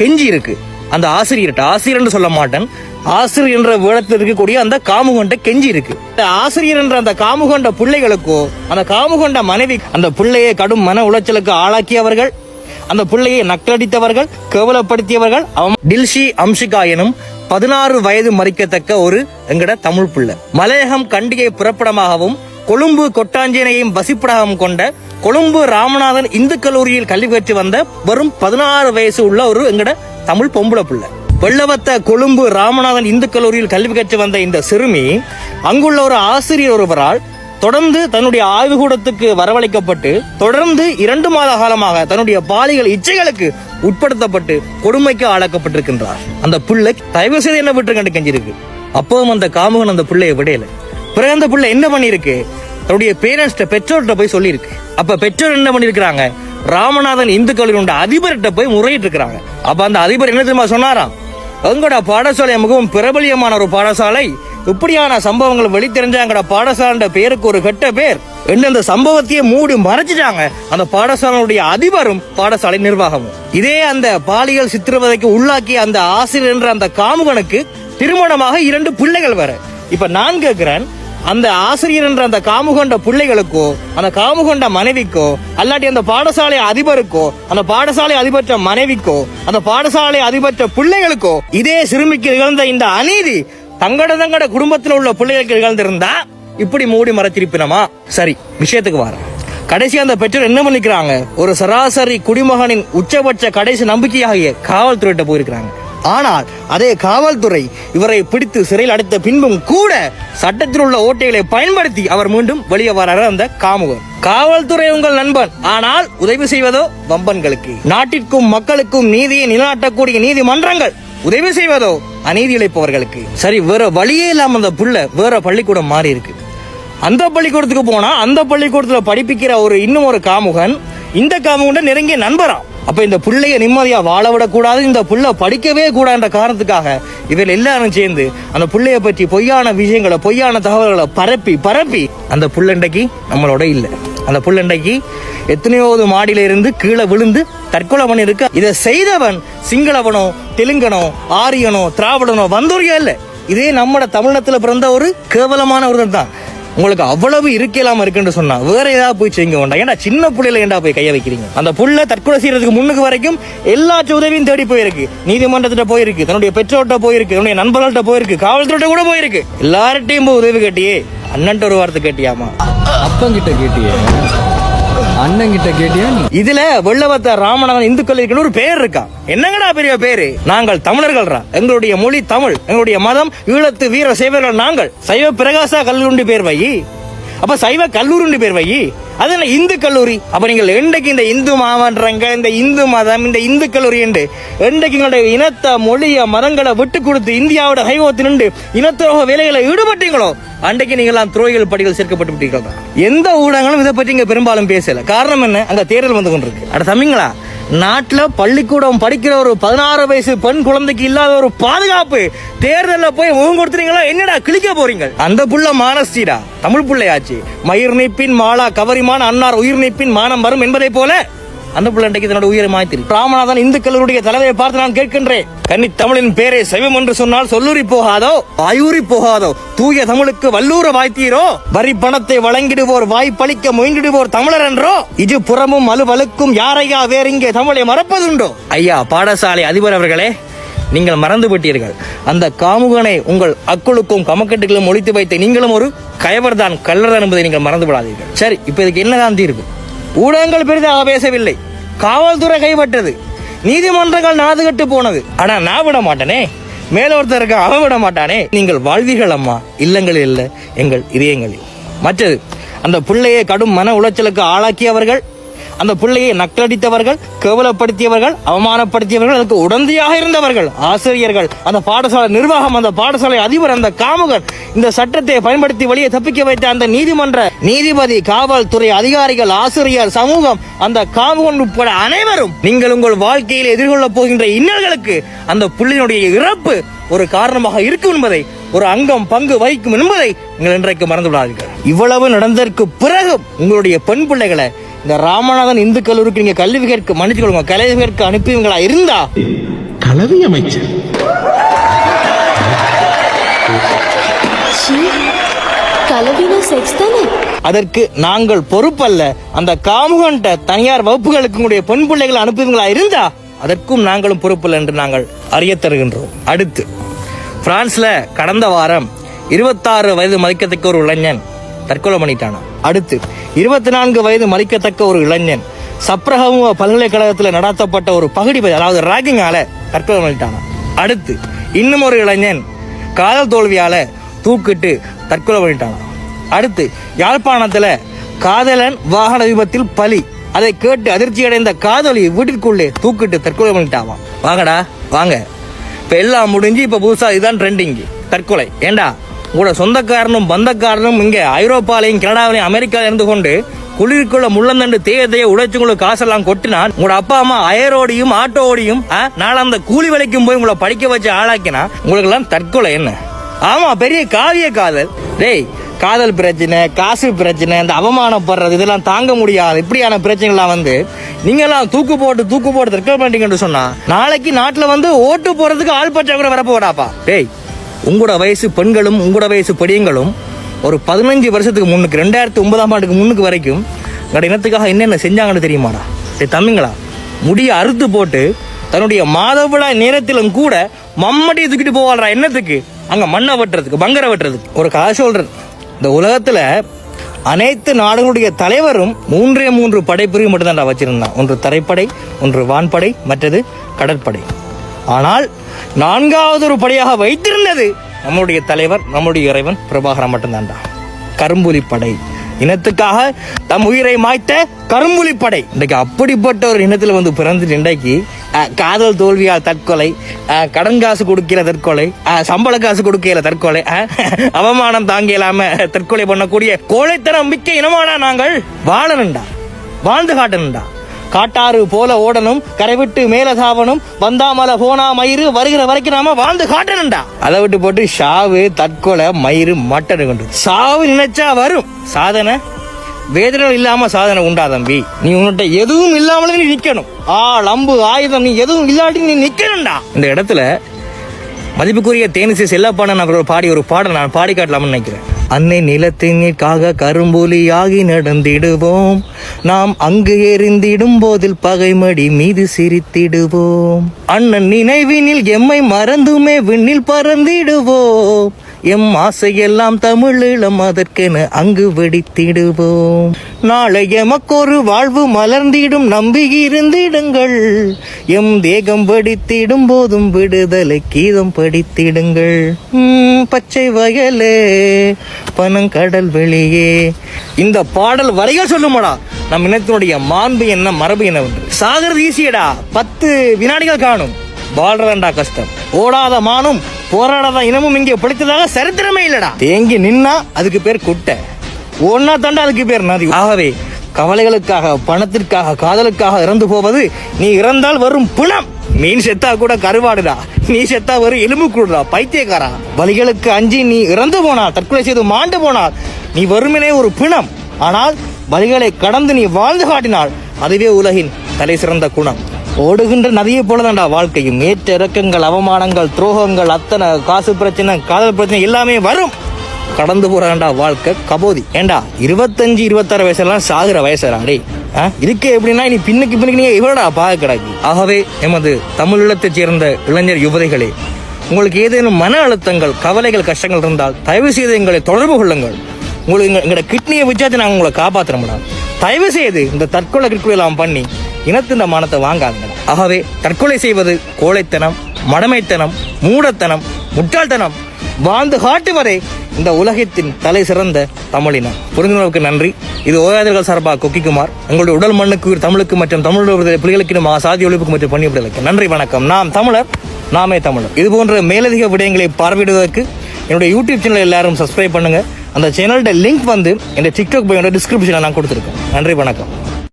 கெஞ்சி இருக்கு. அந்த ஆசிரியர்கிட்ட ஆசிரியர்னு சொல்ல மாட்டேன். ஆசிரியர் என்ற வேடத்தில் இருக்கக்கூடிய அந்த காமுகண்ட கெஞ்சி இருக்கு. இந்த ஆசிரியர் என்ற அந்த காமுகண்ட பிள்ளைகளுக்கோ அந்த காமுகண்ட மனைவி அந்த பிள்ளையை கடும் மன உளைச்சலுக்கு ஆளாக்கியவர்கள் அந்த பிள்ளையை நக்கலடித்தவர்கள் கேவலப்படுத்தியவர்கள் டில்ஷி அம்ஷிகா எனும் பதினாறு வயது மறிக்கத்தக்க ஒரு எங்கட தமிழ் பிள்ளை. மலையகம் கண்டிகை புறப்படமாகவும் கொழும்பு கொட்டாஞ்சேனையும் வசிப்பிடகம் கொண்ட கொழும்பு ராமநாதன் இந்து கல்லூரியில் கல்வி கற்று வந்த வெறும் பதினாறு வயசு உள்ள ஒரு எங்கட தமிழ் பொம்பளை பிள்ளை. வெள்ளவத்த கொழும்பு ராமநாதன் இந்து கல்லூரியில் கல்வி கற்று வந்த இந்த சிறுமி அங்குள்ள ஒரு ஆசிரியர் ஒருவரால் தொடர்ந்து தன்னுடைய ஆய்வுகூடத்துக்கு வரவழைக்கப்பட்டு தொடர்ந்து இரண்டு மாத காலமாக தன்னுடைய பாலியல் இச்சைகளுக்கு உட்படுத்தப்பட்டு கொடுமைக்கு ஆளாக்கப்பட்டிருக்கின்றார். அந்த பிள்ளை தயவு செய்து என்ன விட்டு கண்டு கெஞ்சிருக்கு. அப்பவும் அந்த காமுகன் அந்த பிள்ளையை விடையல. பிறகு அந்த பிள்ளை என்ன பண்ணிருக்கு தன்னுடைய பேரண்ட்ஸ்ட பெற்றோர்கிட்ட போய் சொல்லியிருக்கு. அப்ப பெற்றோர் என்ன பண்ணிருக்கிறாங்க ராமநாதன் இந்து கல்லூரியோட அதிபர்கிட்ட போய் முறையிட்டு இருக்கிறாங்க அப்ப அந்த அதிபர் என்ன தெரியுமா சொன்னாராம்? எங்கட பாடசாலை மிகவும் பிரபலியமான ஒரு பாடசாலை. இப்படியான சம்பவங்கள் வெளித்தெரிஞ்ச எங்கட பாடசாலை பேருக்கு ஒரு கெட்ட பேர். என்று அந்த சம்பவத்தையே மூடி மறைச்சிட்டாங்க. அந்த பாடசாலையுடைய அதிபரும் பாடசாலை நிர்வாகமும். இதே அந்த பாலியல் சித்திரவதைக்கு உள்ளாக்கிய அந்த ஆசிரியர் என்ற அந்த காமுகனுக்கு திருமணமாக இரண்டு பிள்ளைகள் வர. இப்ப நான் கேட்கிறேன் அந்த ஆசிரியர் என்ற அந்த காமுகொண்ட பிள்ளைகளுக்கோ அந்த காமுகொண்ட மனைவிக்கோ அல்லாட்டி அந்த பாடசாலை அதிபருக்கோ அந்த பாடசாலை அதிபற்ற மனைவிக்கோ அந்த பாடசாலை அதிபற்ற பிள்ளைகளுக்கோ இதே சிறுமிக்கு நிகழ்ந்த இந்த அநீதி தங்கட தங்கட குடும்பத்தில் உள்ள பிள்ளைகளுக்கு நிகழ்ந்திருந்தா இப்படி மூடி மறைத்திருப்பினமா? சரி விஷயத்துக்கு வரேன். கடைசி அந்த பெற்றோர் என்ன பண்ணிக்கிறாங்க? ஒரு சராசரி குடிமகனின் உச்சபட்ச கடைசி நம்பிக்கையாகிய காவல்துறையிட்ட போயிருக்கிறாங்க. ஆனால் அதே காவல்துறை இவரை பிடித்து சிறையில் அடைத்த பின்பும் கூட சட்டத்தில் உள்ள ஓட்டைகளை பயன்படுத்தி அவர் மீண்டும் வெளியே வராரு அந்த காமுகர். காவல்துறை உங்கள் நண்பன். ஆனால் உதவி செய்வதோ வம்பன்களுக்கு. நாட்டிற்கும் மக்களுக்கும் நீதியை நிலநாட்டக்கூடிய நீதிமன்றங்கள். உதவி செய்வதோ அநீதி இழைப்பவர்களுக்கு. சரி வேற வழியே இல்லாம அந்த புள்ள வேற பள்ளிக்கூடம் மாறி இருக்கு. அந்த பள்ளிக்கூடத்துக்கு போனா அந்த பள்ளிக்கூடத்துல படிப்பிக்கிற ஒரு இன்னும் ஒரு காமுகன் இந்த காமுகன் நெருங்கிய நண்பராம் அப்போ இந்த பிள்ளைய நிம்மதியாக வாழ விடக்கூடாது இந்த புள்ள படிக்கவே கூடாதுன்ற காரணத்துக்காக இதில் எல்லாரும் சேர்ந்து அந்த பிள்ளைய பற்றி பொய்யான விஷயங்களை பொய்யான தகவல்களை பரப்பி பரப்பி அந்த புள்ளண்டைக்கு நம்மளோட இல்லை. அந்த புள்ளண்டைக்கு எத்தனையோது மாடியில இருந்து கீழே விழுந்து தற்கொலை பண்ணியிருக்க இதை செய்தவன் சிங்களவனோ தெலுங்கனோ ஆரியனோ திராவிடனோ வந்தோரியா இல்லை. இதே நம்மட தமிழத்துல பிறந்த ஒரு கேவலமான ஒருத்தன் தான். உங்களுக்கு அவ்வளவு இருக்கலாம் இருக்குன்னு சொன்னா வேற ஏதாவது போய் செய்யுங்க வேண்டாம் ஏன்டா சின்ன புள்ளையில ஏன்டா போய் கைய வைக்கிறீங்க? அந்த புள்ள தற்கொலை செய்யறதுக்கு முன்னுக்கு வரைக்கும் எல்லா உதவியும் தேடி போயிருக்கு. நீதிமன்றத்திட்ட போயிருக்கு தன்னுடைய பெற்றோர்கிட்ட போயிருக்கு தன்னுடைய நண்பர்கள்ட்ட போயிருக்கு காவல்துறையிட்ட கூட போயிருக்கு. எல்லார்ட்டையும் போய் உதவி கேட்டியே? அண்ணன்ட்ட ஒரு வார்த்தை கேட்டியாமா அப்பங்கிட்ட கேட்டியே? அண்ணன் கிட்ட கேட்டியா நீ? இதுல வெள்ளவத்த ராமநாதன் இந்து ஒரு பேர் இருக்கா? என்னங்கடா பெரிய பேரு? நாங்கள் தமிழர்கள்ரா. எங்களுடைய மொழி தமிழ். எங்களுடைய மதம் ஈழத்து வீர சேவர்கள் நாங்கள். சைவ பிரகாசா கல்லூரி பேர் வை அப்ப சைவ கல்லூரி பேர் வை அதில் இந்து கல்லூரி? அப்போ நீங்கள் என்றைக்கு இந்த இந்து மாமன்றங்க இந்த இந்து மதம் இந்த இந்து கல்லூரி என்று என்றைக்கு எங்களுடைய இனத்தை மொழியை மதங்களை விட்டு கொடுத்து இந்தியாவோட கைவோத்து நின்று இனத்துரோக வேலைகளை ஈடுபட்டீங்களோ அன்றைக்கு நீங்களாம் துரோகிகள் படிகள் சேர்க்கப்பட்டு விட்டீர்கள் எந்த ஊடகங்களும் இதை பற்றி இங்கே பெரும்பாலும் பேசலை. காரணம் என்ன? அங்கே தேர்தல் வந்து கொண்டிருக்கு. அட தம்பிங்களா நாட்டில் பள்ளிக்கூடம் படிக்கிற ஒரு பதினாறு வயசு பெண் குழந்தைக்கு இல்லாத ஒரு பாதுகாப்பு தேர்தலில் போய் முகம் கொடுத்துறீங்களா? என்னடா கிழிக்க போறீங்க? அந்த புள்ள மானஸ்டீடா தமிழ் பிள்ளையாச்சு. மயிர் நீப்பின் மாலா முக்கியமான அன்னார் உயிர் நீப்பின் மானம் வரும் என்பதை போல அந்த பிள்ளைக்கு தன்னோட உயிரை மாய்த்திரு. ராமநாதன் இந்து கல்லூரிய தலைவரை பார்த்து நான் கேட்கின்றேன். கன்னி தமிழின் பேரை சைவம் என்று சொன்னால் சொல்லூரி போகாதோ வாயூரி போகாதோ தூய தமிழுக்கு வல்லூர வாய்த்தீரோ வரி பணத்தை வழங்கிடுவோர் வாய்ப்பளிக்க முயன்றிடுவோர் தமிழர் என்றோ இது புறமும் அலுவலுக்கும் யாரையா வேற இங்கே தமிழை மறப்பதுண்டோ? ஐயா பாடசாலை அதிபர் அவர்களே நீங்கள் மறந்து விட்டீர்கள் அந்த காமுகனை உங்கள் அக்குளுக்கும் கமக்கட்டுகளும் ஒழித்து வைத்த நீங்களும் ஒரு கயவர்தான் கள்ளர்தான் என்பதை நீங்கள் மறந்து விடாதீர்கள் சரி இப்போ இதுக்கு என்னதான் தீர்வு ஊடகங்கள் பெரிதாக பேசவில்லை. காவல்துறை கைப்பற்றது. நீதிமன்றங்கள் நாதுகட்டு போனது. ஆனா நான் விட மாட்டேனே. மேல ஒருத்தர் இருக்க அவன் விட மாட்டானே. நீங்கள் வாழ்வீர்கள் அம்மா. இல்லங்களில் இல்லை எங்கள் இதயங்களில். மற்றது அந்த பிள்ளையை கடும் மன உளைச்சலுக்கு ஆளாக்கியவர்கள் அந்த பிள்ளையை நக்கலடித்தவர்கள் கேவலப்படுத்தியவர்கள் அவமானப்படுத்தியவர்கள் அதுக்கு உடந்தையாக இருந்தவர்கள் ஆசிரியர்கள் அந்த பாடசாலை நிர்வாகம் அந்த பாடசாலை அதிபர் அந்த காமுகன் இந்த சட்டத்தை பயன்படுத்தி வெளியே தப்பிக்க வைத்த அந்த நீதிமன்ற நீதிபதி காவல்துறை அதிகாரிகள் ஆசிரியர் சமூகம் அந்த காமுகன் உட்பட அனைவரும் நீங்கள் உங்கள் வாழ்க்கையில் எதிர்கொள்ள போகின்ற இன்னல்களுக்கு அந்த புள்ளினுடைய இறப்பு ஒரு காரணமாக இருக்கும் என்பதை ஒரு அங்கம் பங்கு வகிக்கும் என்பதை நீங்கள் இன்றைக்கு மறந்து விடாதீர்கள். இவ்வளவு நடந்ததற்கு பிறகு உங்களுடைய பெண் பிள்ளைகளை இந்த ராமநாதன் இந்து கல்லூரிக்கு நீங்க கல்வி கேட்க மன்னிச்சு கொடுங்க கல்வி கேட்க அனுப்பியவங்களா இருந்தா? கலவி அமைச்சர். அதற்கு நாங்கள் பொறுப்பல்ல. அந்த காமுகன்ட்ட தனியார் வகுப்புகளுக்கு உங்களுடைய பெண் பிள்ளைகளை அனுப்புவீங்களா இருந்தா அதற்கும் நாங்களும் பொறுப்பல்ல என்று நாங்கள் அறிய தருகின்றோம். அடுத்து பிரான்ஸ்ல கடந்த வாரம் இருபத்தாறு வயது மதிக்கத்தக்க ஒரு இளைஞன் தற்கொலை பண்ணிட்டானா அடுத்து இருபத்தி நான்கு வயது மறிக்கத்தக்க ஒரு இளைஞன் சப்ரகமுவ பல்கலைக்கழகத்தில் நடத்தப்பட்ட ஒரு பகுடி அதாவது ராகிங்கால தற்கொலை பண்ணிட்டானா அடுத்து இன்னும் ஒரு இளைஞன் காதல் தோல்வியால தூக்கிட்டு தற்கொலை பண்ணிட்டானா அடுத்து யாழ்ப்பாணத்தில் காதலன் வாகன விபத்தில் பலி அதை கேட்டு அதிர்ச்சி அடைந்த காதலி வீட்டிற்குள்ளே தூக்கிட்டு தற்கொலை பண்ணிட்டாவாம் வாங்கடா வாங்க. இப்போ எல்லாம் முடிஞ்சு இப்போ புதுசாக இதுதான் ட்ரெண்டிங் தற்கொலை. ஏண்டா உங்களோட சொந்தக்காரனும் பந்தக்காரனும் இங்கே ஐரோப்பாலையும் கனடாவிலையும் அமெரிக்காவில் இருந்து கொண்டு குளிர்குள்ள முள்ளந்தண்டு தேய தேய உடைச்சு உங்களுக்கு காசெல்லாம் கொட்டினான். உங்களோட அப்பா அம்மா அயரோடையும் ஆட்டோடையும் நாளை அந்த கூலி வேலைக்கும் போய் உங்களை படிக்க வச்சு ஆளாக்கினா உங்களுக்கு எல்லாம் தற்கொலை என்ன? ஆமா பெரிய காவிய காதல். டேய் காதல் பிரச்சனை காசு பிரச்சனை இந்த அவமானப்படுறது இதெல்லாம் தாங்க முடியாது. இப்படியான பிரச்சனைகள்லாம் வந்து நீங்களாம் தூக்கு போட்டு தூக்கு போட்டு தற்கொலை பண்ணிட்டீங்கன்னு சொன்னா நாளைக்கு நாட்டில் வந்து ஓட்டு போறதுக்கு ஆள் பற்றாக்குறை வரப்போடாப்பா டேய் உங்களோட வயசு பெண்களும் உங்களோட வயசு பெரியங்களும் ஒரு பதினஞ்சு வருஷத்துக்கு முன்னுக்கு ரெண்டாயிரத்தி ஒன்பதாம் ஆண்டுக்கு முன்னுக்கு வரைக்கும் எங்களோட இனத்துக்காக என்னென்ன செஞ்சாங்கன்னு தெரியுமாடா? சரி தம்பிங்களா முடிய அறுத்து போட்டு தன்னுடைய மாதவிழா நேரத்திலும் கூட மம்மட்டியை தூக்கிட்டு போவாள்றா என்னத்துக்கு? அங்கே மண்ணை வெட்டுறதுக்கு பங்கரை வெட்டுறதுக்கு. ஒரு கதை சொல்கிறேன் இந்த உலகத்தில் அனைத்து நாடுகளுடைய தலைவரும் மூன்றே மூன்று படைப்பிரிவு மட்டும்தான்டா வச்சிருந்தான். ஒன்று தரைப்படை ஒன்று வான்படை மற்றது கடற்படை. ஆனால் நான்காவது ஒரு படையாக வைத்திருந்தது நம்முடைய தலைவர் நம்முடைய இறைவன் பிரபாகரன் மட்டும்தான்டா. கரும்புலி படை. இனத்துக்காக தம் உயிரை மாய்த்த கரும்புலி படை. இன்றைக்கு அப்படிப்பட்ட ஒரு இனத்தில் வந்து பிறந்துட்டு இன்றைக்கு காதல் தோல்வியால் தற்கொலை கடன் காசு கொடுக்கல தற்கொலை சம்பள காசு கொடுக்கல தற்கொலை அவமானம் தாங்க இல்லாம தற்கொலை பண்ணக்கூடிய கோழைத்தனம் மிக்க இனமானா நாங்கள் வாழணும்டா. வாழ்ந்து காட்டனுண்டா காட்டாறு போல ஓடணும் கரை விட்டு மேல சாவணும் வந்தாமல போனா மயிறு வருகிற வரைக்கும் நாம வாழ்ந்து காட்டணும்டா. அதை விட்டு போட்டு ஷாவு தற்கொலை மயிறு மட்டன் கொண்டு. சாவு நினைச்சா வரும். சாதனை? வேதனை இல்லாம சாதனை உண்டா தம்பி? நீ உன்கிட்ட எதுவும் இல்லாமலே நீ நிக்கணும். ஆள் அம்பு ஆயுதம் நீ எதுவும் இல்லாட்டி நீ நிக்கணும்டா. இந்த இடத்துல மதிப்புக்குரிய தேனிசை செல்லப்பாணன் அவர்கள் பாடி ஒரு பாடல் நான் பாடி காட்டலாம்னு நினைக்கிறேன். அன்னை நிலத்தினிற்காக கரும்புலியாகி நடந்திடுவோம். நாம் அங்கு எரிந்திடும் போதில் பகைமடி மீது சிரித்திடுவோம். அண்ணன் நினைவினில் எம்மை மறந்துமே விண்ணில் பறந்திடுவோம். எம் ஆசையெல்லாம் தமிழீழம் அதற்கென அங்கு வெடித்திடுவோம். நாளை எமக்கொரு வாழ்வு மலர்ந்திடும் நம்பியிருந்திடுங்கள் எம் தேகம் படித்திடும் போதும் விடுதலை கீதம் படித்திடுங்கள். பச்சை வயலே பனங்கடல் வெளியே. இந்த பாடல் வரிகள் சொல்லுமாடா. நம் இனத்தினுடைய மாண்பு என்ன மரபு என்ன சாகிறது ஈஸியடா பத்து வினாடிகள் காணும். வாழ்றதண்டா கஷ்டம். ஓடாத மானும் போராடாத இனமும் இங்கே பிடித்ததாக சரித்திரமே இல்லடா. தேங்கி நின்னா அதுக்கு பேர் குட்டை. ஒன்னா தாண்டா அதுக்கு பேர் நதி. ஆகவே கவலைகளுக்காக பணத்திற்காக காதலுக்காக இறந்து போவது நீ இறந்தால் வரும் புலம். மீன் செத்தா கூட கருவாடுடா. நீ செத்தா வரும் எலும்பு கூடுடா பைத்தியக்காரா. வலிகளுக்கு அஞ்சி நீ இறந்து போனால் தற்கொலை செய்து மாண்டு போனால் நீ வருமினே ஒரு பிணம். ஆனால் வலிகளை கடந்து நீ வாழ்ந்து காட்டினால் அதுவே உலகின் தலை சிறந்த குணம். ஓடுகின்ற நதியை போலதான்டா வாழ்க்கையும். ஏற்ற இறக்கங்கள் அவமானங்கள் துரோகங்கள் அத்தனை காசு பிரச்சனை காதல் பிரச்சனை எல்லாமே வரும். கடந்து போறான்டா வாழ்க்கை கபோதி. ஏண்டா இருபத்தஞ்சு இருபத்தாறு வயசுலாம் சாகுற வயசுடா டே ஆ? எப்படின்னா நீ பின்னுக்கு பின்னுக்கு நீங்க இவ்வளோடா பாக கிடக்கு ஆகவே எமது தமிழீழத்தைச் சேர்ந்த இளைஞர் யுவதிகளே உங்களுக்கு ஏதேனும் மன அழுத்தங்கள் கவலைகள் கஷ்டங்கள் இருந்தால் தயவு செய்து எங்களை தொடர்பு கொள்ளுங்கள். உங்களுக்கு எங்களோட கிட்னியை வச்சாச்சு நாங்கள் உங்களை காப்பாற்றுறோம்டா தயவு செய்து இந்த தற்கொலை கிற்கொலை எல்லாம் பண்ணி இனத்தின் மானத்தை வாங்காதுங்க ஆகவே தற்கொலை செய்வது கோழைத்தனம் மடமைத்தனம் மூடத்தனம் முட்டாள்தனம். வாழ்ந்து காட்டுவதே இந்த உலகத்தின் தலை சிறந்த தமிழினம் புரிந்துணர்வுக்கு நன்றி. இது ஓயாதர்கள் சார்பாக கொக்கிக்குமார். உங்களுடைய உடல் மண்ணுக்கு தமிழுக்கு மற்றும் தமிழ் புலிகளுக்கு சாதி ஒழிப்புக்கு மற்றும் பண்ணி நன்றி வணக்கம். நாம் தமிழர் நாமே தமிழர். இது போன்ற மேலதிக விடயங்களை பார்வையிடுவதற்கு என்னுடைய யூடியூப் சேனல் எல்லாரும் சப்ஸ்கிரைப் பண்ணுங்க. அந்த சேனலோட லிங்க் வந்து இந்த டிக்டாக் பையோட டிஸ்கிரிப்ஷனில் நான் கொடுத்துருக்கேன். நன்றி வணக்கம்.